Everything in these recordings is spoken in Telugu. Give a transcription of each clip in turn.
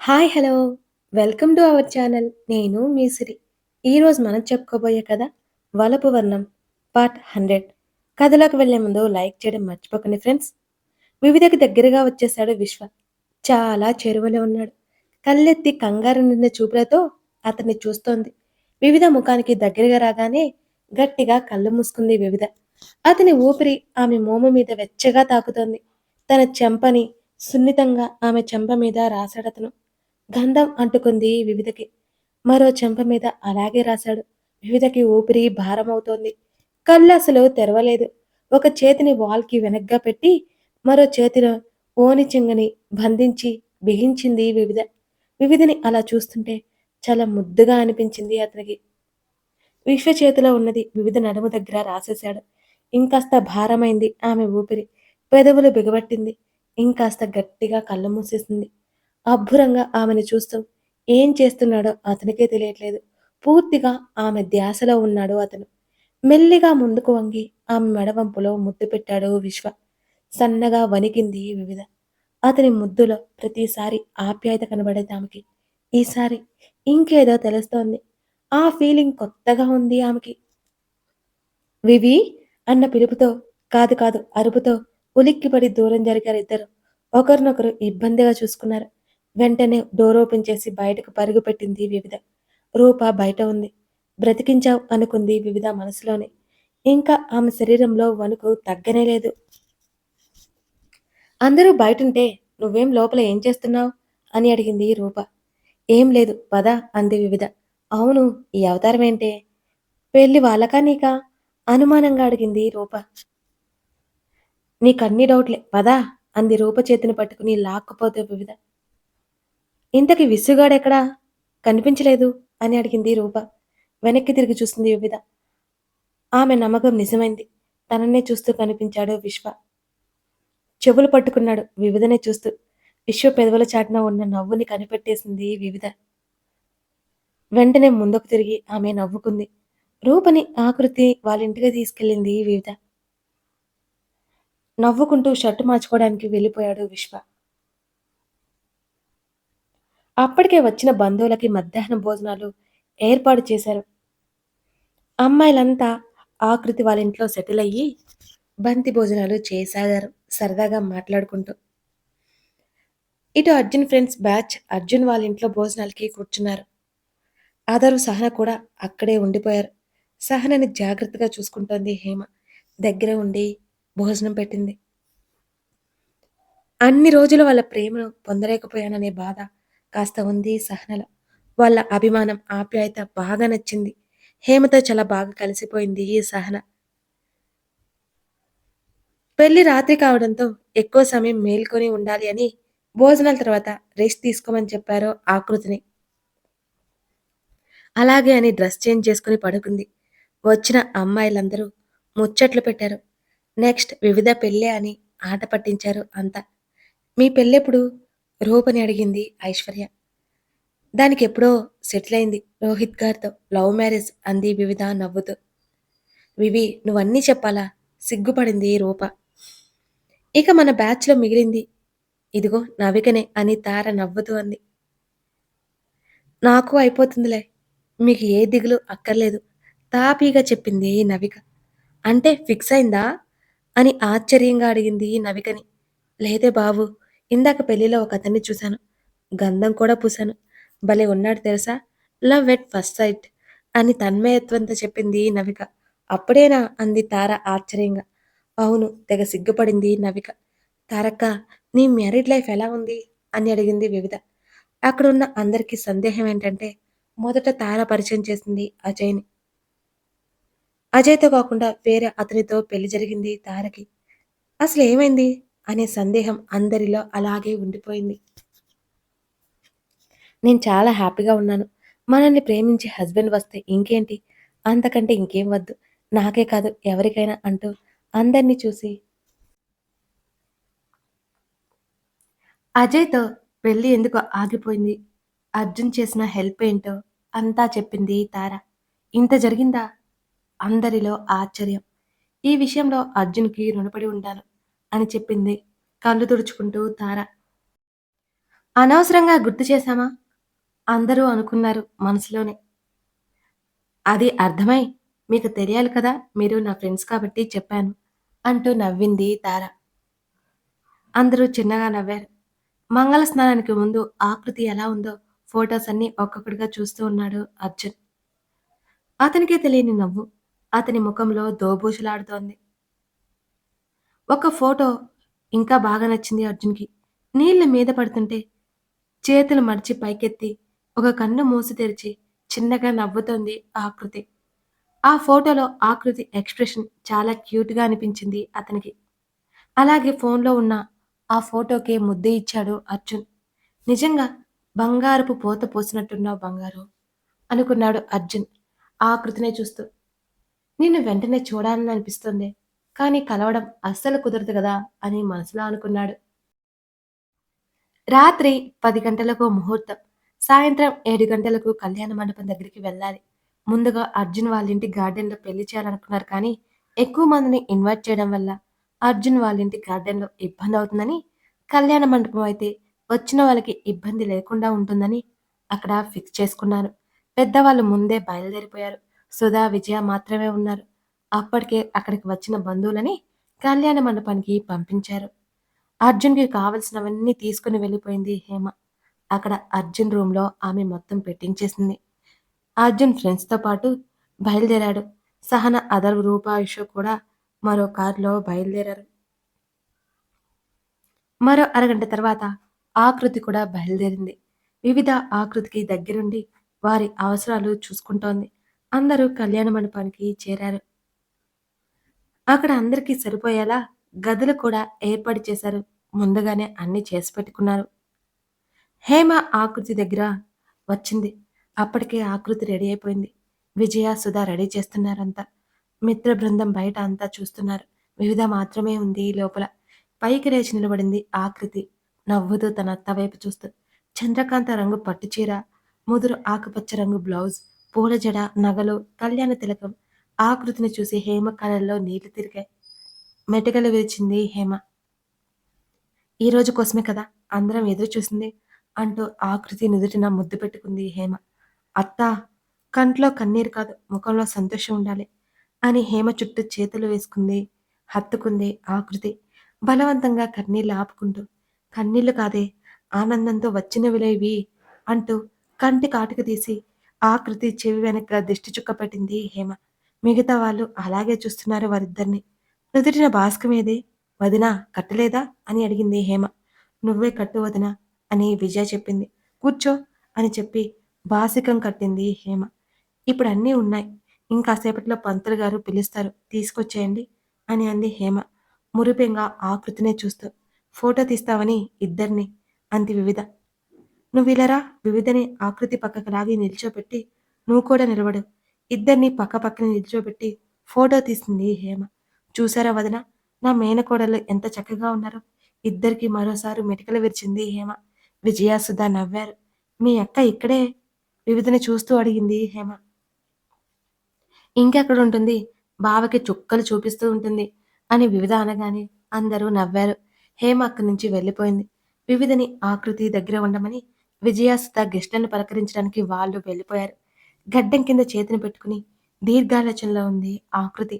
Hi! Hello! Welcome to our channel. నేను మీ సిరి. ఈరోజు మనం చెప్పుకోబోయే కథ 'వలపు వర్ణం' పార్ట్ 100. కథలోకి వెళ్ళే ముందు లైక్ చేయడం మర్చిపోకండి ఫ్రెండ్స్. వివిధకి దగ్గరగా వచ్చేశాడు విశ్వ. చాలా చేరువలో ఉన్నాడు. కళ్ళెత్తి కంగారు నిండిన చూపులతో అతన్ని చూస్తోంది. వివిధ ముఖానికి దగ్గరగా రాగానే గట్టిగా కళ్ళు మూసుకుంది వివిధ. అతని ఊపిరి ఆమె మోము మీద వెచ్చగా తాకుతోంది. తన చెంపని సున్నితంగా ఆమె చెంప మీద రాశాడతను. గంధం అంటుకుంది వివిధకి. మరో చెంప మీద అలాగే రాశాడు. వివిధకి ఊపిరి భారమవుతోంది. కళ్ళు అసలు తెరవలేదు. ఒక చేతిని వాల్కి వెనగ్గా పెట్టి మరో చేతిలో ఓని చెంగని బంధించి బిగించింది వివిధ. వివిధని అలా చూస్తుంటే చాలా ముద్దుగా అనిపించింది అతనికి. విశ్వ చేతిలో ఉన్నది వివిధ నడుము దగ్గర రాసేశాడు. ఇంకాస్త భారమైంది ఆమె ఊపిరి. పెదవులు బిగబట్టింది. ఇంకాస్త గట్టిగా కళ్ళు మూసేసింది. అబ్బురంగా ఆమెను చూస్తూ ఏం చేస్తున్నాడో అతనికే తెలియట్లేదు. పూర్తిగా ఆమె ధ్యాసలో ఉన్నాడు అతను. మెల్లిగా ముందుకు వంగి ఆమె మెడవంపులో ముద్దు పెట్టాడు విశ్వ. సన్నగా వణికింది వివిధ. అతని ముద్దులో ప్రతిసారి ఆప్యాయత కనబడేది ఆమెకి. ఈసారి ఇంకేదో తెలుస్తోంది. ఆ ఫీలింగ్ కొత్తగా ఉంది ఆమెకి. వివి అన్న పిలుపుతో కాదు కాదు అరుపుతో ఉలిక్కిపడి దూరం జరిగారు ఇద్దరు ఒకరినొకరు ఇబ్బందిగా చూసుకున్నారు. వెంటనే డోర్ ఓపెన్ చేసి బయటకు పరుగు పెట్టింది వివిధ. రూప బయట ఉంది. బ్రతికించావు అనుకుంది వివిధ మనసులోనే. ఇంకా ఆమె శరీరంలో వణుకు తగ్గనే లేదు. అందరూ బయటుంటే నువ్వేం లోపల ఏం చేస్తున్నావు అని అడిగింది రూప. ఏం లేదు పద అంది వివిధ. అవును ఈ అవతారం ఏంటే పెళ్ళి వాళ్ళకా నీకా అనుమానంగా అడిగింది రూప. నీకన్నీ డౌట్లే పదా అంది రూప చేతిని పట్టుకుని లాక్కుపోతే వివిధ. ఇంతకి విసుగాడెక్కడా కనిపించలేదు అని అడిగింది రూప. వెనక్కి తిరిగి చూసింది వివిధ. ఆమె నమ్మకం నిజమైంది. తననే చూస్తూ కనిపించాడు విశ్వ. చెవులు పట్టుకున్నాడు వివిధనే చూస్తూ. విశ్వ పెదవుల చాటున ఉన్న నవ్వుని కనిపెట్టేసింది వివిధ. వెంటనే ముందుకు తిరిగి ఆమె నవ్వుకుంది. రూపని ఆకృతి వాళ్ళ ఇంటికి తీసుకెళ్ళింది వివిధ. నవ్వుకుంటూ షర్టు మార్చుకోవడానికి వెళ్ళిపోయాడు విశ్వ. అప్పటికే వచ్చిన బంధువులకి మధ్యాహ్నం భోజనాలు ఏర్పాటు చేశారు. అమ్మాయిలంతా ఆకృతి వాళ్ళ ఇంట్లో సెటిల్ అయ్యి బంతి భోజనాలు చేసాగారు సరదాగా మాట్లాడుకుంటూ. ఇటు అర్జున్ ఫ్రెండ్స్ బ్యాచ్ అర్జున్ వాళ్ళ ఇంట్లో భోజనాలకి కూర్చున్నారు. ఆదరు సహన కూడా అక్కడే ఉండిపోయారు. సహనని జాగ్రత్తగా చూసుకుంటోంది హేమ. దగ్గర ఉండి భోజనం పెట్టింది. అన్ని రోజులు వాళ్ళ ప్రేమను పొందలేకపోయాననే బాధ కాస్త ఉంది సహనలో. వాళ్ళ అభిమానం, ఆప్యాయత బాగా నచ్చింది. హేమతో చాలా బాగా కలిసిపోయింది ఈ సహన. పెళ్ళి రాత్రి కావడంతో ఎక్కువ సమయం మేల్కొని ఉండాలి అని భోజనాల తర్వాత రెస్ట్ తీసుకోమని చెప్పారు ఆకృతిని. అలాగే అని డ్రెస్ చేంజ్ చేసుకుని పడుకుంది. వచ్చిన అమ్మాయిలందరూ ముచ్చట్లు పెట్టారు. నెక్స్ట్ వివిధ పెళ్ళే అని ఆట పట్టించారు అంతా. మీ పెళ్ళెప్పుడు రూపని అడిగింది ఐశ్వర్య. దానికి ఎప్పుడో సెటిల్ అయింది రోహిత్ గారితో లవ్ మ్యారేజ్ అంది వివిధ నవ్వుతూ. వివి నువ్వన్నీ చెప్పాలా సిగ్గుపడింది రూప. ఇక మన బ్యాచ్లో మిగిలింది ఇదిగో నవికనే అని తార నవ్వుతూ అంది. నాకు అయిపోతుందిలే మీకు ఏ దిగులు అక్కర్లేదు తాపీగా చెప్పింది నవిక. అంటే ఫిక్స్ అయిందా అని ఆశ్చర్యంగా అడిగింది నవికని. లేదే బాబు ఇందాక పెళ్ళిలో ఒక అతన్ని చూశాను. గంధం కూడా పూశాను. భలే ఉన్నాడు తెలుసా లవ్ ఎట్ ఫస్ట్ సైట్ అని తన్మయత్వంతో చెప్పింది నవిక. అప్పుడేనా అంది తార ఆశ్చర్యంగా. అవును తెగ సిగ్గుపడింది నవిక. తారక్క నీ మ్యారీడ్ లైఫ్ ఎలా ఉంది అని అడిగింది వివిధ. అక్కడున్న అందరికీ సందేహం ఏంటంటే మొదట తార పరిచయం చేసింది అజయ్ని. అజయ్తో కాకుండా వేరే అతనితో పెళ్ళి జరిగింది తారకి. అసలు ఏమైంది అనే సందేహం అందరిలో అలాగే ఉండిపోయింది. నేను చాలా హ్యాపీగా ఉన్నాను. మనల్ని ప్రేమించే హస్బెండ్ వస్తే ఇంకేంటి? అంతకంటే ఇంకేం వద్దు. నాకే కాదు ఎవరికైనా అంటూ అందరినీ చూసి అజయ్‌తో పెళ్ళి ఎందుకు ఆగిపోయింది? అర్జున్ చేసిన హెల్ప్ ఏంటో అంతా చెప్పింది తార. ఇంత జరిగిందా? అందరిలో ఆశ్చర్యం. ఈ విషయంలో అర్జున్‌కి రుణపడి ఉంటాను అని చెప్పింది కళ్ళు తుడుచుకుంటూ తార. అనవసరంగా గుర్తు చేశామా? అందరూ అనుకున్నారు మనసులోనే. అది అర్థమై మీకు తెలియాలి కదా! మీరు నా ఫ్రెండ్స్ కాబట్టి చెప్పాను. అంటూ నవ్వింది తార. అందరూ చిన్నగా నవ్వారు. మంగళ స్నానానికి ముందు ఆకృతి ఎలా ఉందో ఫోటోస్ అన్నీ ఒక్కొక్కటిగా చూస్తూ ఉన్నాడు అర్జున్. అతనికే తెలియని నవ్వు అతని ముఖంలో దోబూచులాడుతోంది. ఒక ఫోటో ఇంకా బాగా నచ్చింది అర్జున్‌కి. నీళ్ళు మీద పడుతుంటే చేతులు మడిచి పైకెత్తి ఒక కన్ను మూసి తెరిచి చిన్నగా నవ్వుతోంది ఆకృతి. ఆ ఫోటోలో ఆకృతి ఎక్స్‌ప్రెషన్ చాలా క్యూట్‌గా అనిపించింది అతనికి. అలాగే ఫోన్‌లో ఉన్న ఆ ఫోటోకే ముద్దు ఇచ్చాడు అర్జున్. నిజంగా బంగారపు పోత పోసినట్టున్నావు బంగారు అనుకున్నాడు అర్జున్ ఆకృతినే చూస్తూ. నిన్ను వెంటనే చూడాలని అనిపిస్తుంది. కానీ కలవడం అస్సలు కుదరదు కదా అని మనసులో అనుకున్నాడు. రాత్రి పది గంటలకు ముహూర్తం. సాయంత్రం ఏడు గంటలకు కళ్యాణ మండపం దగ్గరికి వెళ్ళాలి. ముందుగా అర్జున్ వాళ్ళ ఇంటి గార్డెన్‌లో పెళ్ళి చేయాలనుకున్నారు కానీ, ఎక్కువ మందిని ఇన్వైట్ చేయడం వల్ల అర్జున్ వాళ్ళ ఇంటి గార్డెన్‌లో ఇబ్బందవుతుందని, కళ్యాణ మండపం అయితే వచ్చిన వాళ్ళకి ఇబ్బంది లేకుండా ఉంటుందని అక్కడ ఫిక్స్ చేసుకున్నారు. పెద్దవాళ్ళు ముందే బయలుదేరిపోయారు. సుధా, విజయ మాత్రమే ఉన్నారు. అప్పటికే అక్కడికి వచ్చిన బంధువులని కళ్యాణ మండపానికి పంపించారు. అర్జున్‌కి కావలసినవన్నీ తీసుకుని వెళ్ళిపోయింది హేమ. అక్కడ అర్జున్ రూమ్‌లో ఆమె మొత్తం పెట్టించేసింది. అర్జున్ ఫ్రెండ్స్‌తో పాటు బయలుదేరాడు. సహన, అదర్ రూప, కూడా మరో కారులో బయలుదేరారు. మరో అరగంట తర్వాత ఆకృతి కూడా బయలుదేరింది. వివిధ ఆకృతికి దగ్గరుండి వారి అవసరాలు చూసుకుంటోంది. అందరూ కళ్యాణ మండపానికి చేరారు. అక్కడ అందరికీ సరిపోయేలా గదులు కూడా ఏర్పాటు చేశారు. ముందుగానే అన్నీ చేసి పెట్టుకున్నారు. హేమ ఆకృతి దగ్గర వచ్చింది. అప్పటికే ఆకృతి రెడీ అయిపోయింది. విజయ, సుధా రెడీ చేస్తున్నారంతా. మిత్ర బృందం బయట అంతా చూస్తున్నారు. వివిధ మాత్రమే ఉంది లోపల. పైకి లేచి నిలబడింది ఆకృతి. నవ్వుతూ తన అత్త వైపు చూస్తూ. చంద్రకాంత రంగు పట్టుచీర, ముదురు ఆకుపచ్చ రంగు బ్లౌజ్, పూల జడ, నగలు, కళ్యాణ తిలకం. ఆకృతిని చూసి హేమ కళ్ళల్లో నీళ్ళు తిరిగాయి. మెటకలు విరిచింది హేమ. ఈ రోజు కోసమే కదా అందరం ఎదురు చూసింది అంటూ ఆకృతి నుదుటిన ముద్దు పెట్టుకుంది హేమ. అత్త కంట్లో కన్నీరు కాదు ముఖంలో సంతోషం ఉండాలి అని హేమ చుట్టూ చేతులు వేసుకుంది హత్తుకుంది ఆకృతి బలవంతంగా కన్నీళ్ళు ఆపుకుంటూ కన్నీళ్ళు కాదే ఆనందంతో వచ్చిన విలేవి అంటూ కంటి కాటుక తీసి ఆకృతి చెవి వెనక దిష్టి చుక్క పెట్టింది హేమ మిగతా వాళ్ళు అలాగే చూస్తున్నారు వారిద్దరిని. నుదుటిన భాస్కం ఏది వదినా కట్టలేదా? అని అడిగింది హేమ. నువ్వే కట్టు వదినా అని విజయ చెప్పింది. కూర్చో అని చెప్పి బాసికం కట్టింది హేమ. ఇప్పుడు అన్నీ ఉన్నాయి. ఇంకాసేపట్లో పంతులు గారు పిలుస్తారు. తీసుకొచ్చేయండి అని అంది హేమ. మురిపెంగా ఆకృతినే చూస్తూ ఫోటో తీస్తావని ఇద్దరిని అంది వివిధ. నువ్వు నువ్విలరా? వివిధని ఆకృతి పక్కకు లాగి నిల్చోబెట్టి నువ్వు కూడా నిలబడు. ఇద్దరిని పక్క పక్కన నిల్చోబెట్టి ఫోటో తీసింది హేమ. చూసారా వదిన? నా మేనకోడలు ఎంత చక్కగా ఉన్నారో. ఇద్దరికి మరోసారి మెటికలు విరిచింది హేమ. విజయాసుధ నవ్వారు. మీ అక్క ఇక్కడే? వివిధని చూస్తూ అడిగింది హేమ. ఇంకెక్కడ ఉంటుంది బావకి చుక్కలు చూపిస్తూ ఉంటుంది అని వివిధ అనగానే అందరూ నవ్వారు. హేమ అక్కడి నుంచి వెళ్ళిపోయింది. వివిధని ఆకృతి దగ్గర ఉండమని విజయాసుధ గెస్ట్లను పలకరించడానికి వాళ్ళు వెళ్ళిపోయారు. గడ్డం కింద చేతిని పెట్టుకుని దీర్ఘాలోచనలో ఉంది ఆకృతి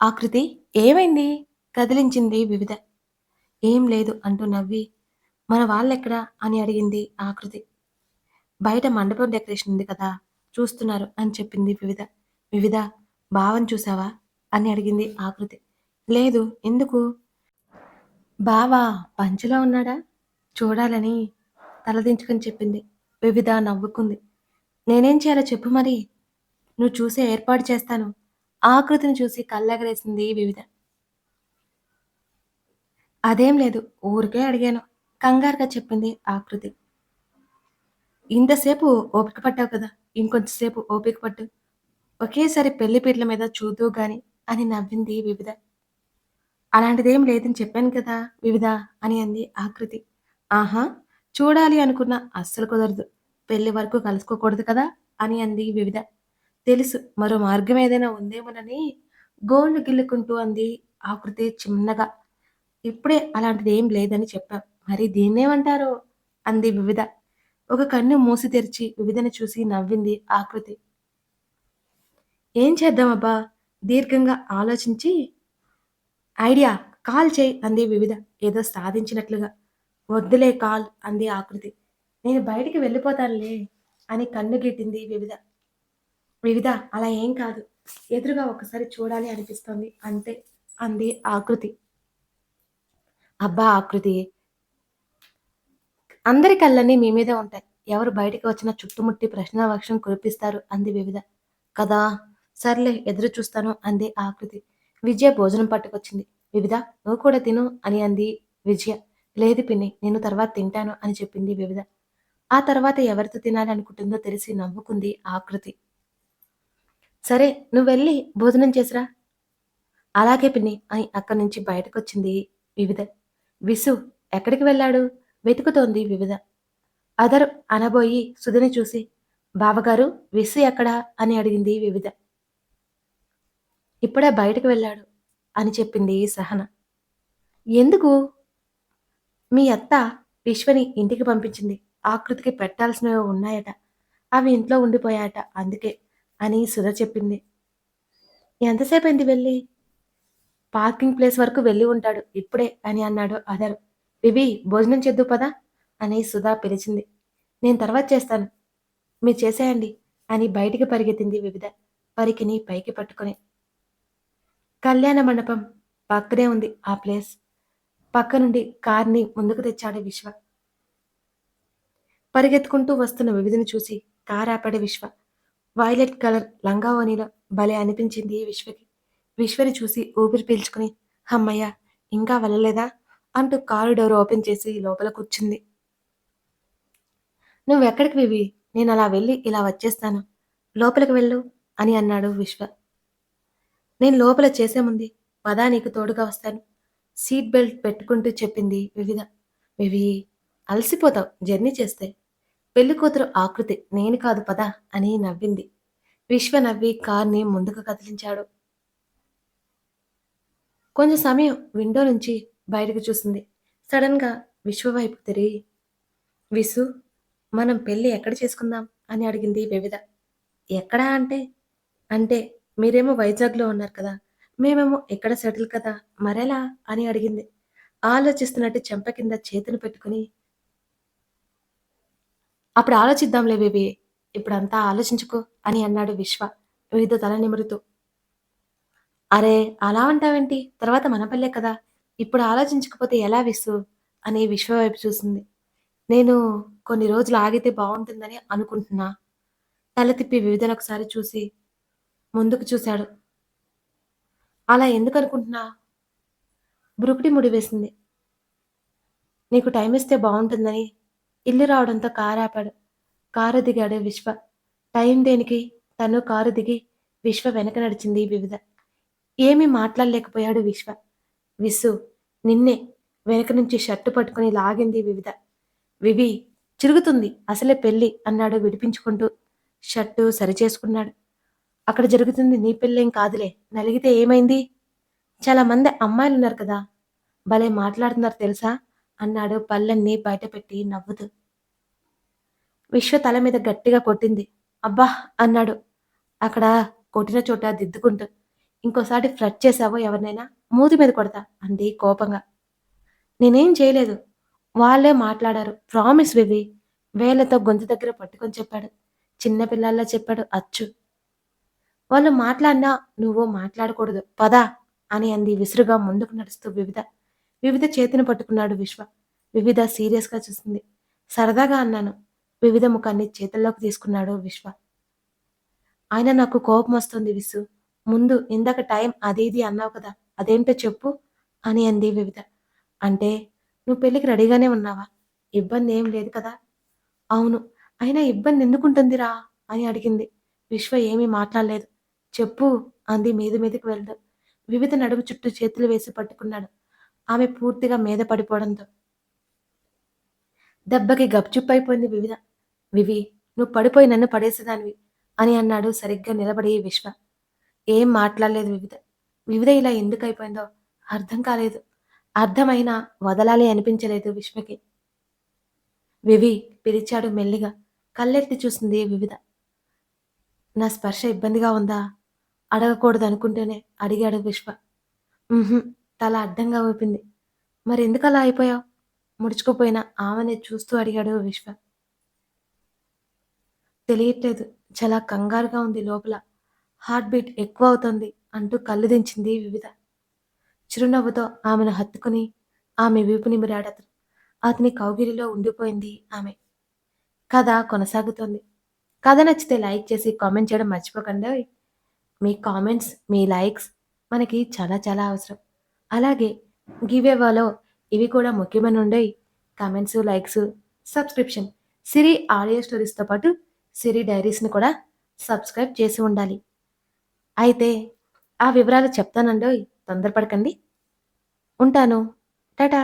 ఆకృతి ఏమైంది? కదిలించింది వివిధ. ఏం లేదు అంటూ నవ్వి మన వాళ్ళెక్కడా అని అడిగింది ఆకృతి బయట మండపం డెకరేషన్ ఉంది కదా చూస్తున్నారు అని చెప్పింది వివిధ. వివిధ బావని చూసావా అని అడిగింది ఆకృతి లేదు ఎందుకు? బావా పంచలో ఉన్నాడా? చూడాలని తలదించుకొని చెప్పింది. వివిధ నవ్వుకుంది. నేనేం చేయాలో చెప్పు మరి. నువ్వు చూసే ఏర్పాటు చేస్తాను. ఆకృతిని చూసి కళ్ళెగరేసింది వివిధ. అదేం లేదు ఊరికే అడిగాను. కంగారుగా చెప్పింది ఆకృతి. ఇంతసేపు ఓపిక పట్టావు కదా ఇంకొంతసేపు ఓపిక పట్టు. ఒకేసారి పెళ్ళి పీటల మీద చూద్దు గాని అని నవ్వింది వివిధ. అలాంటిదేం లేదని చెప్పాను కదా వివిధ అని అంది ఆకృతి. ఆహా చూడాలి అనుకున్న అస్సలు కుదరదు. పెళ్ళి వరకు కలుసుకోకూడదు కదా అని అంది వివిధ. తెలుసు మరో మార్గం ఏదైనా ఉందేమోనని గోళ్ళు గిల్లుకుంటూ అంది ఆకృతి చిన్నగా. ఇప్పుడే అలాంటిది ఏం లేదని చెప్పాం. మరి దీన్నేమంటారు? అంది వివిధ. ఒక కన్ను మూసి తెరిచి వివిధను చూసి నవ్వింది ఆకృతి. ఏం చేద్దామబ్బా? దీర్ఘంగా ఆలోచించి. ఐడియా కాల్ చేయి అంది వివిధ. ఏదో సాధించినట్లుగా. వద్దులే కాల్ అంది ఆకృతి. నేను బయటికి వెళ్ళిపోతానులే అని కన్ను గిట్టింది వివిధ. వివిధ అలా ఏం కాదు. ఎదురుగా ఒకసారి చూడాలి అనిపిస్తోంది అంతే అంది ఆకృతి. అబ్బా ఆకృతి. అందరి కళ్ళన్నీ మీ మీదే ఉంటాయి. ఎవరు బయటికి వచ్చినా చుట్టుముట్టి ప్రశ్నావక్షం కురిపిస్తారు అంది వివిధ. కదా? సర్లే ఎదురు చూస్తాను అంది ఆకృతి. విజయ భోజనం పట్టుకొచ్చింది. వివిధ నువ్వు కూడా తిను అని అంది విజయ. లేదు పిన్ని నేను తర్వాత తింటాను అని చెప్పింది వివిధ. ఆ తర్వాత ఎవరితో తినాలి అనుకుంటుందో తెలిసి నవ్వుకుంది ఆకృతి. సరే నువ్వు వెళ్ళి భోజనం చేసిరా. అలాగే పిన్ని అని అక్కడి నుంచి బయటకొచ్చింది వివిధ. విసు ఎక్కడికి వెళ్ళాడు? వెతుకుతోంది వివిధ. అదర్ అనబోయి సుధిని చూసి బావగారు విసు ఎక్కడా? అని అడిగింది వివిధ. ఇప్పుడే బయటకు వెళ్ళాడు అని చెప్పింది సహన. ఎందుకు? మీ అత్త విశ్వని ఇంటికి పంపించింది. ఆకృతికి పెట్టాల్సినవి ఉన్నాయట. అవి ఇంట్లో ఉండిపోయాయట. అందుకే అని సుధ చెప్పింది. ఎంతసేపు అయింది వెళ్ళి? పార్కింగ్ ప్లేస్ వరకు వెళ్ళి ఉంటాడు. ఇప్పుడే అని అన్నాడు అదర్. వివి భోజనం చేద్దు పదా అని సుధా పిలిచింది. నేను తర్వాత చేస్తాను. మీరు చేసేయండి అని బయటికి పరిగెత్తింది వివిధ. పరికిని పైకి పట్టుకొని. కళ్యాణ మండపం పక్కనే ఉంది ఆ ప్లేస్. పక్క నుండి కార్ని ముందుకు తెచ్చాడు విశ్వ. పరిగెత్తుకుంటూ వస్తున్న వివిధను చూసి కార్ విశ్వ. వైలెట్ కలర్ లంగావోనిలో భలే అనిపించింది విశ్వకి. విశ్వని చూసి ఊపిరి పీల్చుకుని అమ్మయ్య ఇంకా వెళ్ళలేదా? అంటూ కారు డోర్ ఓపెన్ చేసి లోపల కూర్చుంది. నువ్వెక్కడికి వివి? నేను అలా వెళ్ళి ఇలా వచ్చేస్తాను. లోపలికి వెళ్ళు అని అన్నాడు విశ్వ. నేను లోపల చేసే ముందు పదా నీకు తోడుగా వస్తాను సీట్ బెల్ట్ పెట్టుకుంటూ చెప్పింది వివిధ. వివి అలసిపోతావు. జర్నీ చేస్తే పెళ్ళికూతురు ఆకృతి నేను కాదు పదా అని నవ్వింది. విశ్వ నవ్వి కార్ని ముందుకు కదిలించాడు. కొంచెం సమయం విండో నుంచి బయటకు చూసింది. సడన్గా విశ్వ వైపు తిరిగి విసు మనం పెళ్ళి ఎక్కడ చేసుకుందాం అని అడిగింది వివిధ. ఎక్కడా అంటే? అంటే మీరేమో వైజాగ్లో ఉన్నారు కదా మేమేమో ఎక్కడ సెటిల్ కదా మరెలా అని అడిగింది. ఆలోచిస్తున్నట్టు చెంప కింద చేతిని పెట్టుకుని అప్పుడు ఆలోచిద్దాంలే బేబీ. ఇప్పుడంతా ఆలోచించుకో అని అన్నాడు విశ్వ. వివిధ తల నిమురుతూ. అరే అలా అంటావేంటి? తర్వాత మన పల్లె కదా. ఇప్పుడు ఆలోచించకపోతే ఎలా విసు అని విశ్వ వైపు చూసింది. నేను కొన్ని రోజులు ఆగితే బాగుంటుందని అనుకుంటున్నా. తల తిప్పి వివిధను ఒకసారి చూసి ముందుకు చూశాడు. అలా ఎందుకు అనుకుంటున్నా? బ్రుకుటి ముడి వేసింది. నీకు టైం ఇస్తే బాగుంటుందని ఇల్లు రావడంతో కారు ఆపాడు కారు దిగాడు విశ్వ. టైం దేనికి? తను కారు దిగి విశ్వ వెనక నడిచింది వివిధ. ఏమీ మాట్లాడలేకపోయాడు విశ్వ. విసు నిన్నే వెనక నుంచి షర్టు పట్టుకుని లాగింది వివిధ. వివి చిరుగుతుంది అసలే పెళ్ళి అన్నాడు విడిపించుకుంటూ. షర్టు సరిచేసుకున్నాడు. అక్కడ జరుగుతుంది నీ పెళ్ళేం కాదులే నలిగితే ఏమైంది? చాలా మంది అమ్మాయిలు ఉన్నారు కదా. భలే మాట్లాడుతున్నారు తెలుసా? అన్నాడు. పళ్ళన్నీ బయటపెట్టి నవ్వుతూ. విశ్వ తల మీద గట్టిగా కొట్టింది. అబ్బా! అన్నాడు. అక్కడ కొట్టిన చోట దిద్దుకుంటూ. ఇంకోసారి ఫ్లడ్ చేసావో ఎవరినైనా? మూతి మీద కొడతా అంది కోపంగా. నేనేం చేయలేదు. వాళ్ళే మాట్లాడారు. ప్రామిస్ వివి వేలతో గొంతు దగ్గర పట్టుకొని చెప్పాడు. చిన్నపిల్లల్లా చెప్పాడు అచ్చు. వాళ్ళు మాట్లాడినా నువ్వు మాట్లాడకూడదు. పదా! అని అంది విసురుగా ముందుకు నడుస్తూ వివిధ. వివిధ చేతిని పట్టుకున్నాడు విశ్వ. వివిధ సీరియస్గా చూసింది. సరదాగా అన్నాను. వివిధ ముఖాన్ని చేతుల్లోకి తీసుకున్నాడు విశ్వ. ఆయన నాకు కోపం వస్తుంది విసు ముందు ఇందాక టైం అది ఇది అన్నావు కదా అదేంటో చెప్పు అని అంది వివిధ. అంటే నువ్వు పెళ్ళికి రెడీగానే ఉన్నావా? ఇబ్బంది ఏం లేదు కదా? అవును. అయినా ఇబ్బంది ఎందుకుంటుందిరా అని అడిగింది. విశ్వ ఏమీ మాట్లాడలేదు. చెప్పు అంది మీద మీదకి వెళ్దు వివిధ నడుము చుట్టూ చేతులు వేసి పట్టుకున్నాడు. ఆమె పూర్తిగా మీద పడిపోవడంతో. దెబ్బకి గప్చుప్పైపోయింది వివిధ. వివి నువ్వు పడిపోయి నన్ను పడేసేదానివి అని అన్నాడు సరిగ్గా నిలబడి విశ్వ. ఏం మాట్లాడలేదు వివిధ. వివిధ ఇలా ఎందుకు అయిపోయిందో అర్థం కాలేదు. అర్థమైనా వదలాలి అనిపించలేదు విశ్వకి. వివి పిలిచాడు మెల్లిగా. కళ్ళెత్తి చూసింది వివిధ. నా స్పర్శ ఇబ్బందిగా ఉందా? అడగకూడదు అనుకుంటేనే అడిగాడు విశ్వ. తల అడ్డంగా ఊపింది. మరి ఎందుకు అలా అయిపోయావు? ముడుచుకుపోయిన ఆమెనే చూస్తూ అడిగాడు విశ్వ. తెలియట్లేదు. చాలా కంగారుగా ఉంది లోపల. హార్ట్ బీట్ ఎక్కువ అవుతుంది అంటూ కళ్ళు దించింది వివిధ. చిరునవ్వుతో ఆమెను హత్తుకుని ఆమె వీపు నిమిరాడతను అతని కౌగిలిలో ఉండిపోయింది ఆమె. కథ కొనసాగుతోంది. కథ నచ్చితే లైక్ చేసి కామెంట్ చేయడం మర్చిపోకండి. మీ కామెంట్స్ మీ లైక్స్ మనకి చాలా చాలా అవసరం. అలాగే గివేవాలో ఇవి కూడా ముఖ్యమైన ఉండయి. Comments likes subscription Siri audio స్టోరీస్తో పాటు సిరి డైరీస్ని కూడా సబ్స్క్రైబ్ చేసి ఉండాలి. అయితే ఆ వివరాలు చెప్తానండోయ్ తొందరపడకండి. ఉంటాను. టాటా!